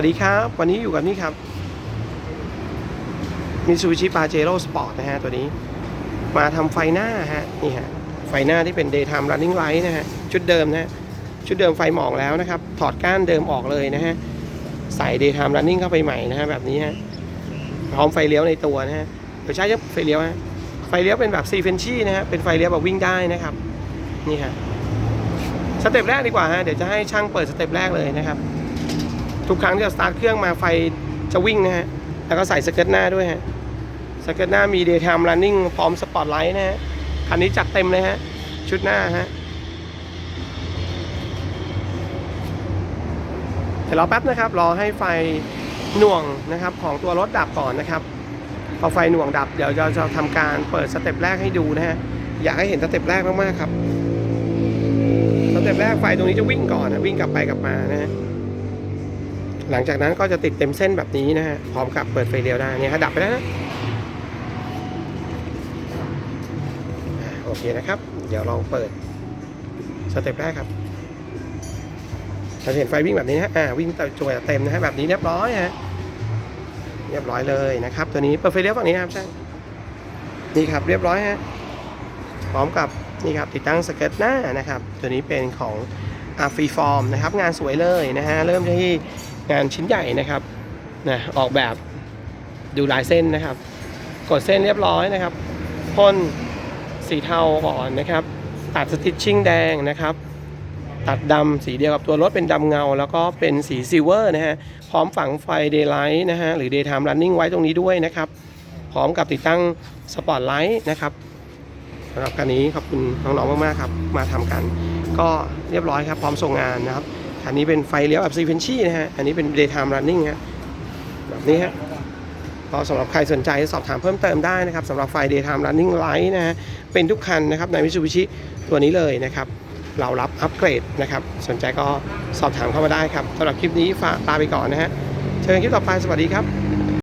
วัสดีครับ วันนี้อยู่กับนี่ครับมิซูบิชิปาเจโร่สปอร์ตนะฮะตัวนี้ มาทำไฟหน้าฮะนี่ฮะไฟหน้าที่เป็น daytime running light นะฮะชุดเดิมนะฮะชุดเดิมไฟหมองแล้วนะครับ ถอดก้านเดิมออกเลยนะฮะใส่ daytime running เข้าไปใหม่นะฮะแบบนี้ฮะพร้อมไฟเลี้ยวในตัวนะฮะเดี๋ยวใช้ไฟเลี้ยวฮะไฟเลี้ยวเป็นแบบซีเฟนชี่นะฮะเป็นไฟเลี้ยวแบบวิ่งได้นะครับนี่ฮะสเต็ปแรกดีกว่าฮะเดี๋ยวจะให้ช่างเปิดสเต็ปแรกเลยนะครับ ทุกครั้งที่เราสตาร์ทเครื่องมาไฟจะวิ่งนะฮะ แล้วก็ใส่สเกิร์ตหน้าด้วยฮะ สเกิร์ตหน้ามี daytime running พร้อมสปอตไลท์นะฮะ คันนี้จัดเต็มเลยฮะ ชุดหน้าฮะ เดี๋ยวรอแป๊บนะครับ รอให้ไฟหน่วงนะครับของตัวรถดับก่อนนะครับ พอไฟหน่วงดับเดี๋ยวเราจะทำการเปิดสเต็ปแรกให้ดูนะฮะ อยากให้เห็นสเต็ปแรกมากๆครับ สเต็ปแรกไฟตรงนี้จะวิ่งก่อนนะวิ่งกลับไปกลับมานะฮะ หลังจากนั้นก็จะติดเต็มเส้นแบบนี้นะฮะพร้อมกับเปิดไฟเลี้ยวได้เนี่ยฮะดับไปแล้วนะโอเคนะครับ เดี๋ยวลองเปิดสเต็ปแรกครับเราจะเห็นไฟวิ่งแบบนี้นะฮะอ่าวิ่งจวยเต็มนะฮะแบบนี้เรียบร้อยฮะเรียบร้อยเลยนะครับ ตัวนี้เปิดไฟเลี้ยวฝั่งนี้นะครับช่างนี่ครับเรียบร้อยฮะพร้อมกับนี่ครับติดตั้งสเกิร์ตหน้านะครับ ตัวนี้เป็นของ ฟรีฟอร์มนะครับงานสวยเลยนะฮะเริ่มที่งานชิ้นใหญ่นะครับนะออกแบบดูลายเส้นนะครับ กดเส้นเรียบร้อยนะครับพ่นสีเทาก่อนนะครับ ตัดสติชชิ่งแดงนะครับ ตัดดำสีเดียวกับตัวรถเป็นดำเงา แล้วก็เป็นสีซิลเวอร์นะฮะพร้อมฝังไฟเดย์ไลท์นะฮะหรือ daytime running ไว้ตรงนี้ด้วยนะครับ พร้อมกับติดตั้งสปอตไลท์นะครับสำหรับคันนี้ขอบคุณน้องๆมากๆครับ มาทำกัน ก็เรียบร้อยครับพร้อมส่งงานนะครับคันนี้เป็นไฟเลี้ยวแบบซีเฟนชี่นะฮะอันนี้เป็น daytime running ฮะแบบนี้ฮะก็สำหรับใครสนใจสอบถามเพิ่มเติมได้นะครับสำหรับไฟ daytime running light นะฮะเป็นทุกคันนะครับใน Mitsubishi ตัวนี้เลยนะครับเรารับอัปเกรดนะครับสนใจก็สอบถามเข้ามาได้ครับสำหรับคลิปนี้ฝากลาไปก่อนนะฮะเจอกันคลิปต่อไปสวัสดีครับ